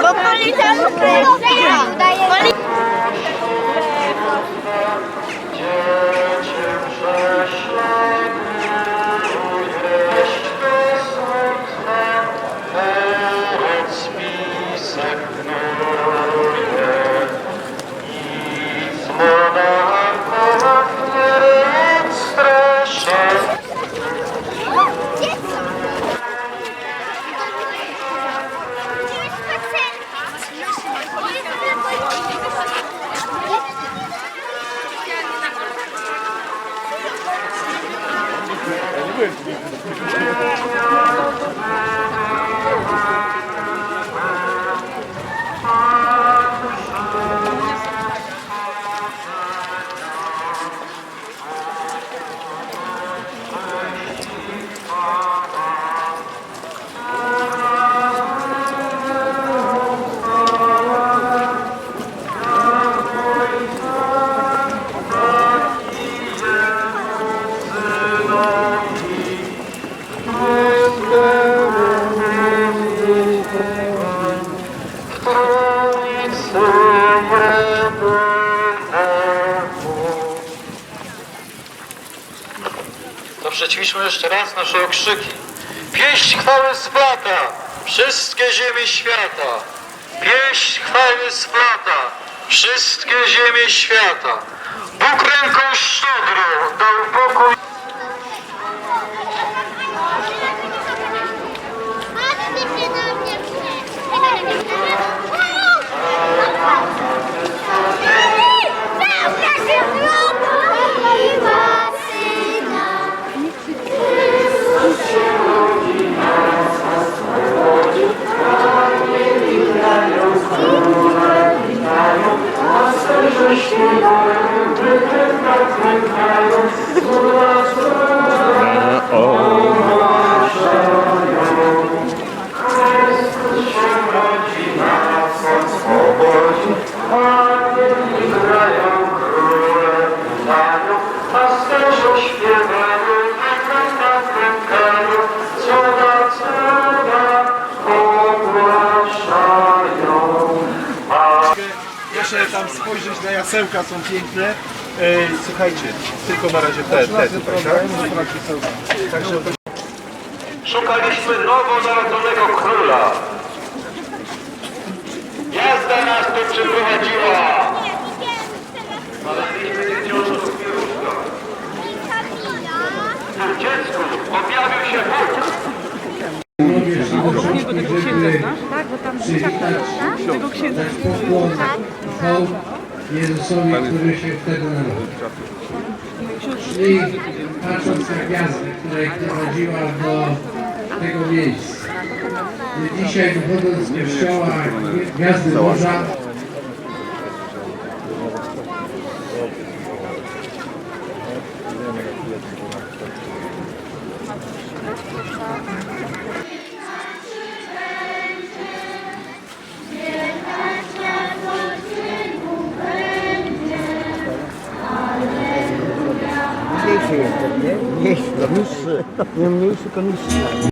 Vou pôr ele no preço. tranquilo. To przećwiczmy jeszcze raz nasze okrzyki. Pieść chwały splata, wszystkie ziemie świata. Pieść chwały splata, wszystkie ziemie świata. Bóg ręką szczodrą dał pokój. Proszę tam spojrzeć na jasełka, są piękne. E, słuchajcie, tylko na razie te, te tutaj, tak? Szukaliśmy nowonarodzonego króla. Tak, bo tam przywitać tego księdza. pokłon, hołd Jezusowi, który się wtedy narodził. I patrząc na gwiazdę, która ich prowadziła do tego miejsca. I dzisiaj wychodząc z kościoła Gwiazdy Morza, Конусы. Не, мне еще конусы.